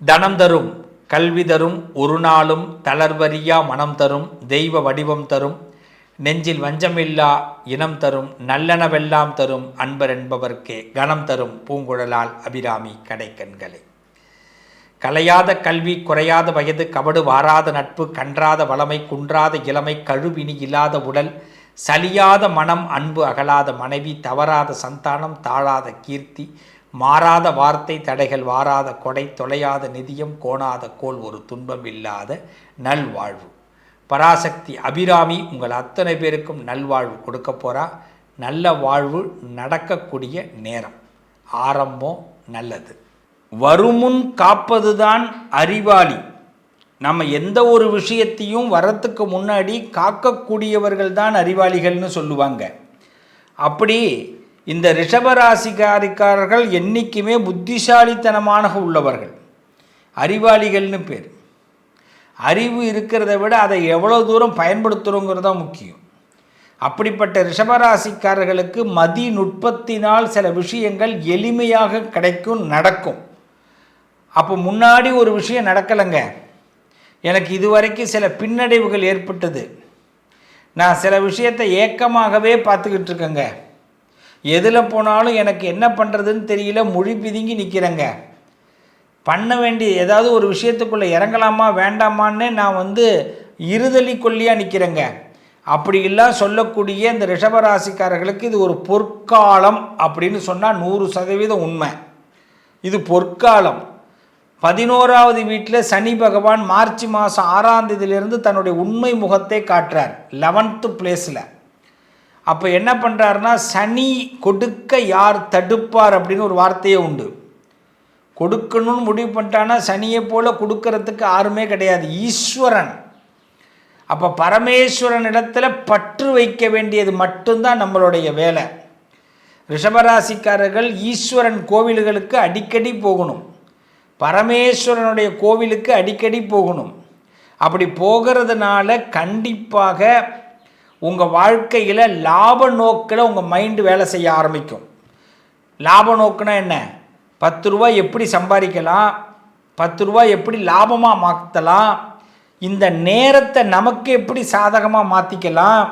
தனம் தரும் கல்வி தரும் ஒரு நாளும் தளர்வறியா மனம் தரும் தெய்வ வடிவம் தரும் நெஞ்சில் வஞ்சமில்லா இனம் தரும் நல்லனவெல்லாம் தரும் அன்பர் என்பவர்க்கே கணம் தரும் பூங்குழலால் அபிராமி கடைக்கண்களை. கலையாத கல்வி குறையாத வயது கபடு வாராத நட்பு கன்றாத வளமை குன்றாத இளமை கழுவினி இல்லாத உடல் சலியாத மனம் அன்பு அகலாத மனைவி தவறாத சந்தானம் தாழாத கீர்த்தி மாறாத வார்த்தை தடைகள் வாராத கொடை தொலையாத நிதியம் கோணாத கோல் ஒரு துன்பம் இல்லாத நல்வாழ்வு. பராசக்தி அபிராமி உங்கள் அத்தனை பேருக்கும் நல்வாழ்வு கொடுக்க போகிறா நல்ல வாழ்வு நடக்கக்கூடிய நேரம். ஆரம்பம் நல்லது. வருமுன் காப்பதுதான் அறிவாளி. நம்ம எந்த ஒரு விஷயத்தையும் வரத்துக்கு முன்னாடி காக்கக்கூடியவர்கள் தான் அறிவாளிகள்னு சொல்லுவாங்க. அப்படி இந்த ரிஷபராசிகாரிக்காரர்கள் என்றைக்குமே புத்திசாலித்தனமாக உள்ளவர்கள். அறிவாளிகள்னு பேர். அறிவு இருக்கிறத விட அதை எவ்வளோ தூரம் பயன்படுத்துகிறோங்கிறது தான் முக்கியம். அப்படிப்பட்ட ரிஷபராசிக்காரர்களுக்கு மதி நுட்பத்தினால் சில விஷயங்கள் எளிமையாக கிடைக்கும் நடக்கும். அப்போ முன்னாடி ஒரு விஷயம் நடக்கலைங்க. எனக்கு இதுவரைக்கும் சில பின்னடைவுகள் ஏற்பட்டது. நான் சில விஷயத்தை ஏக்கமாகவே பார்த்துக்கிட்டு இருக்கேங்க. எதில் போனாலும் எனக்கு என்ன பண்ணுறதுன்னு தெரியல மொழி பிதுங்கி நிற்கிறேங்க பண்ண வேண்டிய ஏதாவது ஒரு விஷயத்துக்குள்ளே இறங்கலாமா வேண்டாமான்னு நான் வந்து இருதலி கொல்லியாக நிற்கிறேங்க அப்படியெல்லாம் சொல்லக்கூடிய இந்த ரிஷபராசிக்காரர்களுக்கு இது ஒரு பொற்காலம் அப்படின்னு சொன்னால் நூறு சதவீதம் உண்மை. இது பொற்காலம். பதினோராவது வீட்டில் சனி பகவான் மார்ச் மாதம் ஆறாம் தேதியிலிருந்து தன்னுடைய உண்மை முகத்தை காட்டுறார் லெவன்த்து பிளேஸில் அப்போ என்ன பண்ணுறாருன்னா சனி கொடுக்க யார் தடுப்பார் அப்படின்னு ஒரு வார்த்தையே உண்டு. கொடுக்கணும்னு முடிவு பண்ணிட்டான்னா சனியை போல் கொடுக்கறதுக்கு யாருமே கிடையாது. ஈஸ்வரன். அப்போ பரமேஸ்வரன் இடத்துல பற்று வைக்க வேண்டியது மட்டும்தான் நம்மளுடைய வேலை. ரிஷபராசிக்காரர்கள் ஈஸ்வரன் கோவில்களுக்கு அடிக்கடி போகணும். பரமேஸ்வரனுடைய கோவிலுக்கு அடிக்கடி போகணும். அப்படி போகிறதுனால கண்டிப்பாக உங்கள் வாழ்க்கையில் லாப நோக்கில் உங்கள் மைண்டு வேலை செய்ய ஆரம்பிக்கும். லாப நோக்குனா என்ன? பத்து ரூபா எப்படி சம்பாதிக்கலாம்? பத்து ரூபா எப்படி லாபமாக மாற்றலாம் இந்த நேரத்தை நமக்கு எப்படி சாதகமாக மாற்றிக்கலாம்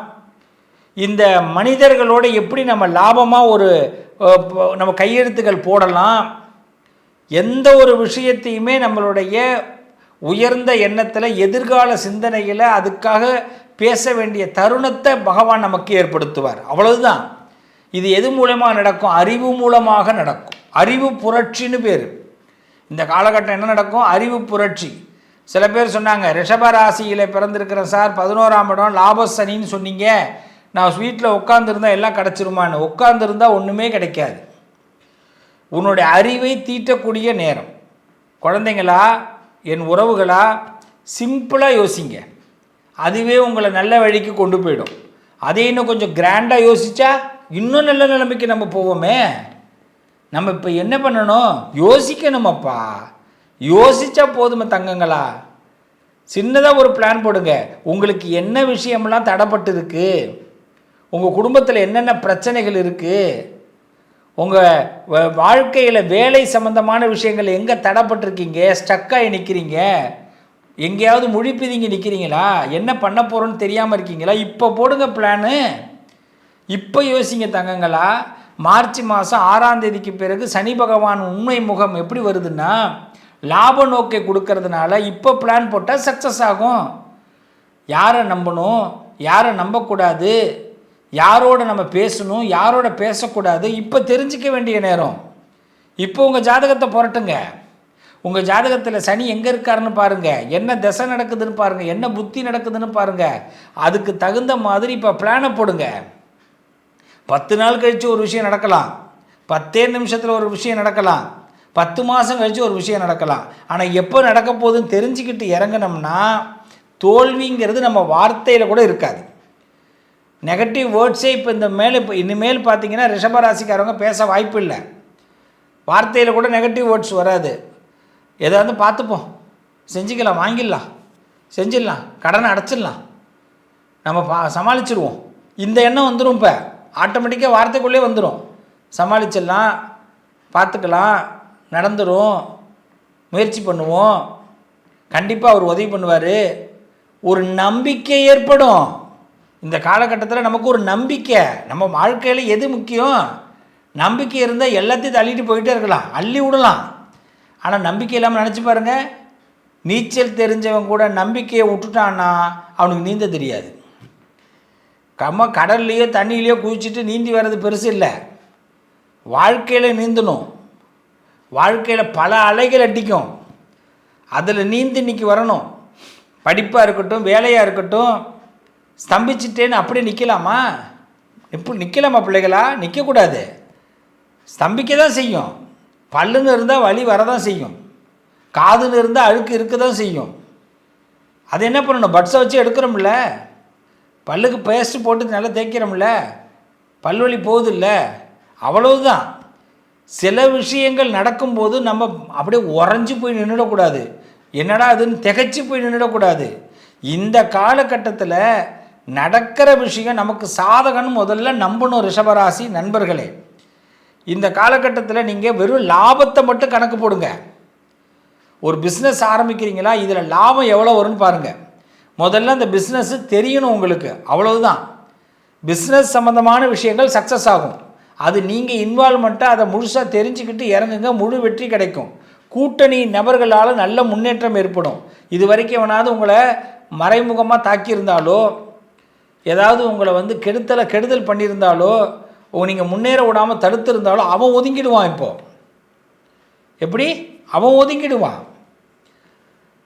இந்த மனிதர்களோட எப்படி நம்ம லாபமாக ஒரு நம்ம கையெழுத்துக்கள் போடலாம்? எந்த ஒரு விஷயத்தையுமே நம்மளுடைய உயர்ந்த எண்ணத்தில் எதிர்கால சிந்தனையில் அதுக்காக பேச வேண்டிய தருணத்தை பகவான் நமக்கு ஏற்படுத்துவார். அவ்வளவுதான். இது எது மூலமாக நடக்கும்? அறிவு மூலமாக நடக்கும். அறிவு புரட்சின்னு பேர். இந்த காலகட்டம் என்ன நடக்கும்? அறிவு புரட்சி. சில பேர் சொன்னாங்க ரிஷபராசியில் பிறந்திருக்கிறேன் சார் பதினோராம் இடம் லாபசனின்னு சொன்னீங்க. நான் வீட்டில் உட்காந்துருந்தா எல்லாம் கிடச்சிருமான்னு. உட்காந்துருந்தா ஒன்றுமே கிடைக்காது. உன்னுடைய அறிவை தீட்டக்கூடிய நேரம். குழந்தைங்களா என் உறவுகளா சிம்பிளாக யோசிங்க. அதுவே உங்களை நல்ல வழிக்கு கொண்டு போயிடும். அதே இன்னும் கொஞ்சம் கிராண்டாக யோசிச்சா இன்னும் நல்ல நிலைமைக்கு நம்ம போவோமே. நம்ம இப்போ என்ன பண்ணணும்? யோசிக்கணுமாப்பா. யோசிச்சா போதுமே தங்கங்களா. சின்னதாக ஒரு பிளான் போடுங்க. உங்களுக்கு என்ன விஷயம்லாம் தடைப்பட்டு இருக்கு உங்கள் குடும்பத்தில் என்னென்ன பிரச்சனைகள் இருக்குது உங்கள் வாழ்க்கையில் வேலை சம்மந்தமான விஷயங்கள் எங்கே தடைப்பட்டிருக்கீங்க? ஸ்டக்காகி நிற்கிறீங்க எங்கேயாவது முழிப்பிதிங்க நிற்கிறீங்களா என்ன பண்ண போகிறோன்னு தெரியாமல் இருக்கீங்களா? இப்போ போடுங்க பிளானு இப்போ யோசிங்க தங்கங்களா. மார்ச் மாதம் ஆறாம் தேதிக்கு பிறகு சனி பகவான் உண்மை முகம் எப்படி வருதுன்னா லாப நோக்கை கொடுக்கறதுனால இப்போ பிளான் போட்டால் சக்ஸஸ் ஆகும். யாரை நம்பணும்? யாரை நம்பக்கூடாது? யாரோட நம்ம பேசணும்? யாரோட பேசக்கூடாது? இப்போ தெரிஞ்சிக்க வேண்டிய நேரம். இப்போ உங்கள் ஜாதகத்தை புரட்டுங்க. உங்கள் ஜாதகத்தில் சனி எங்கே இருக்காருன்னு பாருங்கள் என்ன திசை நடக்குதுன்னு பாருங்கள் என்ன புத்தி நடக்குதுன்னு பாருங்கள் அதுக்கு தகுந்த மாதிரி இப்போ பிளானை போடுங்க. பத்து நாள் கழித்து ஒரு விஷயம் நடக்கலாம். பத்தே நிமிஷத்தில் ஒரு விஷயம் நடக்கலாம். பத்து மாதம் கழித்து ஒரு விஷயம் நடக்கலாம். ஆனால் எப்போ நடக்க போகுதுன்னு தெரிஞ்சுக்கிட்டு இறங்கினோம்னா தோல்விங்கிறது நம்ம வார்த்தையில் கூட இருக்காது. நெகட்டிவ் வேர்ட்ஸே இப்போ இந்த மேலே இப்போ இனிமேல் பார்த்தீங்கன்னா ரிஷபராசிக்காரவங்க பேச வாய்ப்பு இல்லை. வார்த்தையில் கூட நெகட்டிவ் வேர்ட்ஸ் வராது. ஏதாவது பார்த்துப்போம். செஞ்சுக்கலாம் வாங்கிடலாம். செஞ்சிடலாம் கடனை அடைச்சிடலாம். நம்ம பா சமாளிச்சிடுவோம் இந்த எண்ணம் வந்துடும் இப்போ. ஆட்டோமேட்டிக்காக வார்த்தைக்குள்ளே வந்துடும் சமாளிச்சிடலாம் பார்த்துக்கலாம் நடந்துடும் முயற்சி பண்ணுவோம். கண்டிப்பாக அவர் உதவி பண்ணுவார். ஒரு நம்பிக்கை ஏற்படும். இந்த காலகட்டத்தில் நமக்கு ஒரு நம்பிக்கை. நம்ம வாழ்க்கையில் எது முக்கியம்? நம்பிக்கை இருந்தால் எல்லாத்தையும் தள்ளிட்டு போயிட்டே இருக்கலாம். அள்ளி விடலாம். ஆனால் நம்பிக்கை இல்லாமல் நினச்சி பாருங்கள் நீச்சல் தெரிஞ்சவன் கூட நம்பிக்கையை விட்டுட்டான்னா அவனுக்கு நீந்த தெரியாது. கம்ம கடல்லையோ தண்ணியிலையோ குதிச்சுட்டு நீந்தி வர்றது பெருசு இல்லை. வாழ்க்கையில் நீந்தணும். வாழ்க்கையில் பல அலைகள் அடிக்கும். அதில் நீந்தி இன்னைக்கு வரணும். படிப்பாக இருக்கட்டும் வேலையாக இருக்கட்டும் ஸ்தம்பிச்சிட்டேன்னு அப்படியே நிற்கலாமா இப்போ நிற்கலாமா பிள்ளைகளா? நிற்கக்கூடாது ஸ்தம்பிக்க தான் செய்யும். பல்லுன்னு இருந்தால் வலி வரதான் செய்யும். காதுன்னு இருந்தால் அழுக்கு இருக்க தான் செய்யும். அது என்ன பண்ணணும்? பட்ஸை வச்சு எடுக்கிறோம்ல. பல்லுக்கு பேஸ்ட்டு போட்டு நல்லா தேய்க்கிறோம்ல. பல்வலி போகுதில்ல. அவ்வளவுதான். சில விஷயங்கள் நடக்கும்போது நம்ம அப்படியே உறைஞ்சி போய் நின்றுடக்கூடாது என்னடா அதுன்னு திகைச்சு போய் நின்றுடக்கூடாது இந்த காலகட்டத்தில் நடக்கிற விஷயம் நமக்கு சாதகன்னு முதல்ல நம்பணும் ரிஷபராசி நண்பர்களே. இந்த காலகட்டத்தில் நீங்கள் வெறும் லாபத்தை மட்டும் கணக்கு போடுங்க. ஒரு பிஸ்னஸ் ஆரம்பிக்கிறீங்களா இதில் லாபம் எவ்வளோ வரும்னு பாருங்கள் முதல்ல அந்த பிஸ்னஸ்ஸு தெரியணும் உங்களுக்கு அவ்வளவுதான். பிஸ்னஸ் சம்மந்தமான விஷயங்கள் சக்ஸஸ் ஆகும். அது நீங்கள் இன்வால்மெண்ட்டாக அதை முழுசாக தெரிஞ்சுக்கிட்டு இறங்குங்க முழு வெற்றி கிடைக்கும். கூட்டணி நபர்களால் நல்ல முன்னேற்றம் ஏற்படும். இது வரைக்கும் எவனாவது உங்களை மறைமுகமாக தாக்கியிருந்தாலோ ஏதாவது உங்களை வந்து கெடுத்தலை கெடுதல் பண்ணியிருந்தாலோ நீங்கள் முன்னேற விடாமல் தடுத்திருந்தாலும் அவன் ஒதுங்கிடுவான் இப்போது எப்படி? அவன் ஒதுங்கிடுவான்.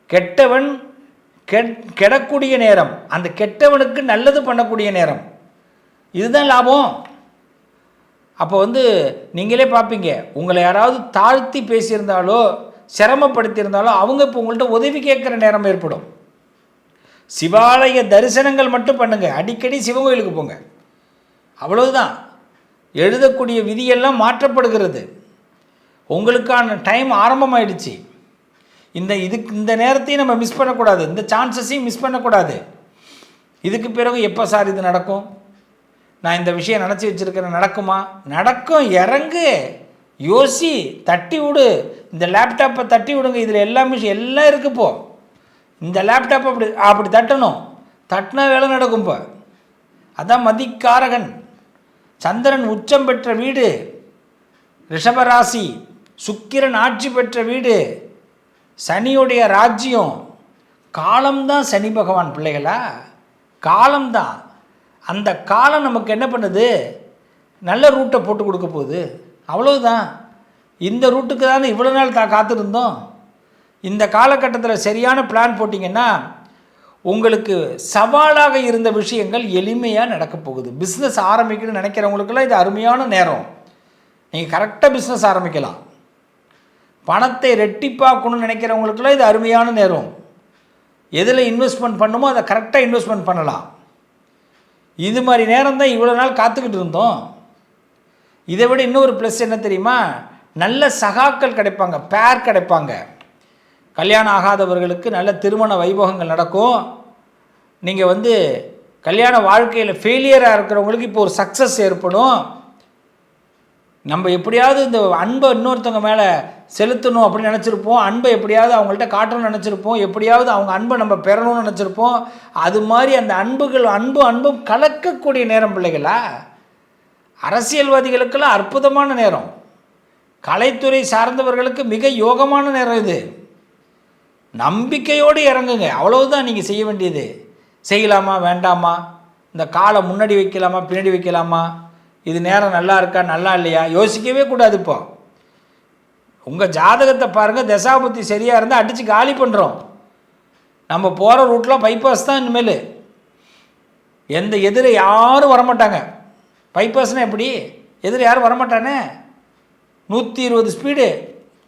கெட்டவன் கெட் கெடக்கூடிய நேரம். அந்த கெட்டவனுக்கு நல்லது பண்ணக்கூடிய நேரம். இதுதான் லாபம். அப்போ வந்து நீங்களே பார்ப்பீங்க உங்களை யாராவது தாழ்த்தி பேசியிருந்தாலோ சிரமப்படுத்தியிருந்தாலோ அவங்க இப்போ உங்கள்கிட்ட உதவி கேட்குற நேரம் ஏற்படும். சிவாலய தரிசனங்கள் மட்டும் பண்ணுங்கள் அடிக்கடி சிவன் கோயிலுக்கு போங்க. அவ்வளவுதான். எழுதக்கூடிய விதியெல்லாம் மாற்றப்படுகிறது. உங்களுக்கான டைம் ஆரம்பமாயிடுச்சு. இந்த இதுக்கு இந்த நேரத்தையும் நம்ம மிஸ் பண்ணக்கூடாது. இந்த சான்சஸையும் மிஸ் பண்ணக்கூடாது. இதுக்கு பிறகு எப்போ சார் இது நடக்கும்? நான் இந்த விஷயம் நினச்சி வச்சுருக்கிறேன். நடக்குமா? நடக்கும். இறங்கு. யோசி. தட்டி விடு. இந்த லேப்டாப்பை தட்டி விடுங்க. இதில் எல்லா விஷயம் எல்லாம் இருக்குப்போ இந்த லேப்டாப் அப்படி அப்படி தட்டணும். தட்டினா வேலை நடக்கும் இப்போ. அதான் மதிக்காரகன். சந்திரன் உச்சம் பெற்ற வீடு ரிஷபராசி சுக்கிரன் ஆட்சி பெற்ற வீடு சனியுடைய ராஜ்யம். காலம்தான் சனி பகவான் பிள்ளைகளா? காலம்தான். அந்த காலம் நமக்கு என்ன பண்ணுது? நல்ல ரூட்டை போட்டு கொடுக்க போகுது. அவ்வளவுதான். இந்த ரூட்டுக்கு தானே இவ்வளோ நாள் தான் காத்திருந்தோம். இந்த காலகட்டத்தில் சரியான பிளான் போட்டிங்கன்னா உங்களுக்கு சவாலாக இருந்த விஷயங்கள் எளிமையாக நடக்க போகுது. பிஸ்னஸ் ஆரம்பிக்கணும்னு நினைக்கிறவங்களுக்கெல்லாம் இது அருமையான நேரம். நீங்கள் கரெக்டாக பிஸ்னஸ் ஆரம்பிக்கலாம். பணத்தை ரெட்டிப்பாக்கணும்னு நினைக்கிறவங்களுக்கெல்லாம் இது அருமையான நேரம். எதில் இன்வெஸ்ட்மெண்ட் பண்ணுமோ அதை கரெக்டாக இன்வெஸ்ட்மெண்ட் பண்ணலாம். இது மாதிரி நேரம் தான் இவ்வளோ நாள் காத்துக்கிட்டு இருந்தோம். இதை விட இன்னொரு ப்ளஸ் என்ன தெரியுமா? நல்ல சகாக்கள் கிடைப்பாங்க பேர் கிடைப்பாங்க. கல்யாணம் ஆகாதவர்களுக்கு நல்ல திருமண வைபவங்கள் நடக்கும். நீங்கள் வந்து கல்யாண வாழ்க்கையில் ஃபெயிலியராக இருக்கிறவங்களுக்கு இப்போ ஒரு சக்ஸஸ் ஏற்படும். நம்ம எப்படியாவது இந்த அன்பை இன்னொருத்தவங்க மேலே செலுத்தணும் அப்படின்னு நினச்சிருப்போம். அன்பை எப்படியாவது அவங்கள்ட்ட காட்டணும்னு நினச்சிருப்போம். எப்படியாவது அவங்க அன்பை நம்ம பெறணும்னு நினச்சிருப்போம். அது மாதிரி அந்த அன்புகள் அன்பும் அன்பும் கலக்கக்கூடிய நேரம் பிள்ளைகளா? அரசியல்வாதிகளுக்கெல்லாம் அற்புதமான நேரம். கலைத்துறை சார்ந்தவர்களுக்கு மிக யோகமான நேரம் இது. நம்பிக்கையோடு இறங்குங்க. அவ்வளவுதான் நீங்கள் செய்ய வேண்டியது. செய்யலாமா வேண்டாமா? இந்த காலை முன்னாடி வைக்கலாமா பின்னாடி வைக்கலாமா? இது நேரம் நல்லா இருக்கா நல்லா இல்லையா? யோசிக்கவே கூடாது இப்போ. உங்கள் ஜாதகத்தை பாருங்கள் தசாபுத்தி சரியாக இருந்தால் அடித்து காலி பண்ணுறோம் நம்ம போகிற ரூட்லாம் பைபாஸ் தான் இனிமேல். எந்த எதிர யாரும் வரமாட்டாங்க. பைபாஸ்னால் எப்படி? எதிர யாரும் வரமாட்டானே? நூற்றி இருபது ஸ்பீடு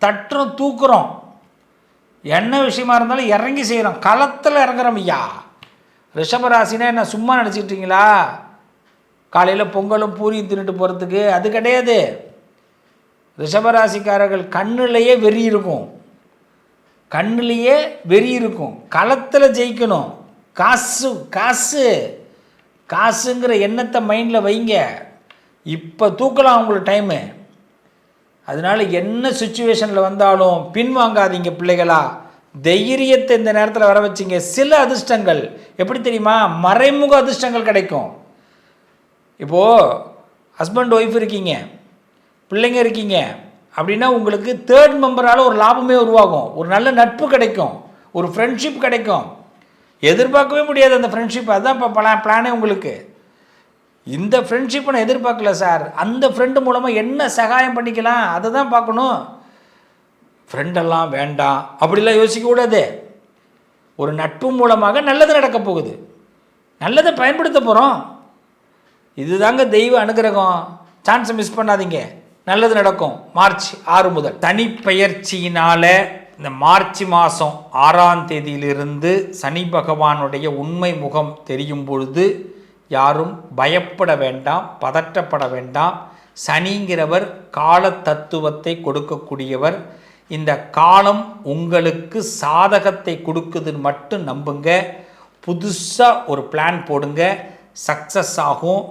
தட்டுறோம் தூக்குறோம். என்ன விஷயமா இருந்தாலும் இறங்கி செய்கிறோம் களத்தில் இறங்குறோம் ஐயா. ரிஷபராசினா என்ன சும்மா நினச்சிக்கிட்டீங்களா காலையில் பொங்கலும் பூரியும் தின்னுட்டு போகிறதுக்கு அது கிடையாது. ரிஷபராசிக்காரர்கள் கண்ணிலேயே வெறி இருக்கும். கண்ணிலேயே வெறி இருக்கும். களத்தில் ஜெயிக்கணும். காசு காசு. காசுங்கிற எண்ணத்தை மைண்டில் வைங்க. இப்போ தூக்கலாம் உங்களுக்கு டைமு அதனால என்ன சுச்சுவேஷனில் வந்தாலும் பின்வாங்காதீங்க பிள்ளைகளா. தைரியத்தை இந்த நேரத்தில் வர வச்சிங்க. சில அதிர்ஷ்டங்கள். எப்படி தெரியுமா? மறைமுக அதிர்ஷ்டங்கள் கிடைக்கும். இப்போது ஹஸ்பண்ட் ஒய்ஃப் இருக்கீங்க. பிள்ளைங்க இருக்கீங்க. அப்படின்னா உங்களுக்கு தேர்ட் மெம்பரால் ஒரு லாபமே உருவாகும். ஒரு நல்ல நட்பு கிடைக்கும். ஒரு ஃப்ரெண்ட்ஷிப் கிடைக்கும். எதிர்பார்க்கவே முடியாது அந்த ஃப்ரெண்ட்ஷிப் அதுதான் இப்போ பல பிளானே உங்களுக்கு. இந்த ஃப்ரெண்ட்ஷிப்பை நான் எதிர்பார்க்கல சார் அந்த ஃப்ரெண்டு மூலமாக என்ன சகாயம் பண்ணிக்கலாம்? அதை தான் பார்க்கணும். ஃப்ரெண்டெல்லாம் வேண்டாம். அப்படிலாம் யோசிக்கக்கூடாது ஒரு நட்பு மூலமாக நல்லது நடக்க போகுது. நல்லதை பயன்படுத்த போகிறோம் இதுதாங்க தெய்வ அனுகிரகம். சான்ஸை மிஸ் பண்ணாதீங்க. நல்லது நடக்கும். மார்ச் ஆறு முதல். தனிப்பெயர்ச்சியினால் இந்த மார்ச் மாதம் ஆறாம் தேதியிலிருந்து சனி பகவானுடைய உண்மை முகம் தெரியும் பொழுது யாரும் பயப்பட வேண்டாம் பதற்றப்பட வேண்டாம். சனிங்கிறவர் கால தத்துவத்தை கொடுக்கக்கூடியவர். இந்த காலம் உங்களுக்கு சாதகத்தை கொடுக்குதுன்னு மட்டும் நம்புங்க. புதுசாக ஒரு பிளான் போடுங்க. சக்ஸஸ் ஆகும்.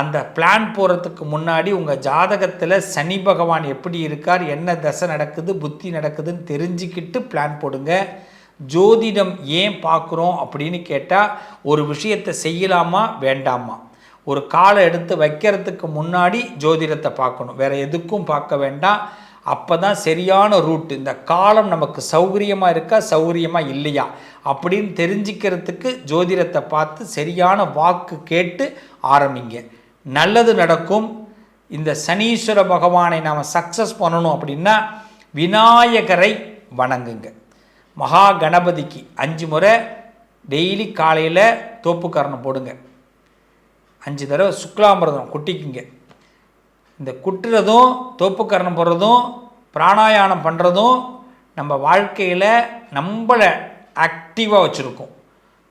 அந்த பிளான் போகிறதுக்கு முன்னாடி உங்கள் ஜாதகத்தில் சனி பகவான் எப்படி இருக்கார் என்ன தசை நடக்குது புத்தி நடக்குதுன்னு தெரிஞ்சுக்கிட்டு பிளான் போடுங்க. ஜோதிடம் ஏன் பார்க்குறோம் அப்படின்னு கேட்டால் ஒரு விஷயத்தை செய்யலாமா வேண்டாமா? ஒரு காலை எடுத்து வைக்கிறதுக்கு முன்னாடி ஜோதிடத்தை பார்க்கணும். வேறு எதுக்கும் பார்க்க வேண்டாம். அப்போ தான் சரியான ரூட் இந்த காலம் நமக்கு சௌகரியமாக இருக்கா சௌகரியமாக இல்லையா? அப்படின்னு தெரிஞ்சுக்கிறதுக்கு ஜோதிடத்தை பார்த்து சரியான வாக்கு கேட்டு ஆரம்பிங்க. நல்லது நடக்கும். இந்த சனீஸ்வர பகவானை நாம் சக்ஸஸ் பண்ணணும் அப்படின்னா விநாயகரை வணங்குங்க. மகா கணபதிக்கு அஞ்சு முறை டெய்லி காலையில் தோப்புக்கரணம் போடுங்க. அஞ்சு தடவை சுக்லாமிரதம் குட்டிக்குங்க. இந்த குட்டுறதும் தோப்புக்கரணம் போடுறதும் பிராணாயாமம் பண்ணுறதும் நம்ம வாழ்க்கையில் நம்மளை ஆக்டிவாக வச்சுருக்கோம்.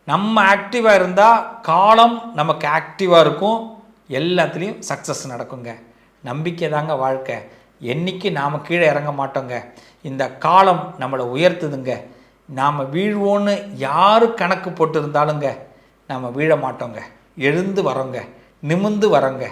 நம்ம ஆக்டிவாக இருந்தால் காலம் நமக்கு ஆக்டிவாக இருக்கும். எல்லாத்துலேயும் சக்ஸஸ் நடக்குங்க. நம்பிக்கை தாங்க வாழ்க்கை. என்றைக்கு நாம் கீழே இறங்க மாட்டோங்க. இந்த காலம் நம்மளை உயர்த்துதுங்க. நாம் வீழ்வோன்னு யார் கணக்கு போட்டிருந்தாலுங்க நாம் வீழ மாட்டோங்க. எழுந்து வரோங்க. நிமிந்து வரோங்க.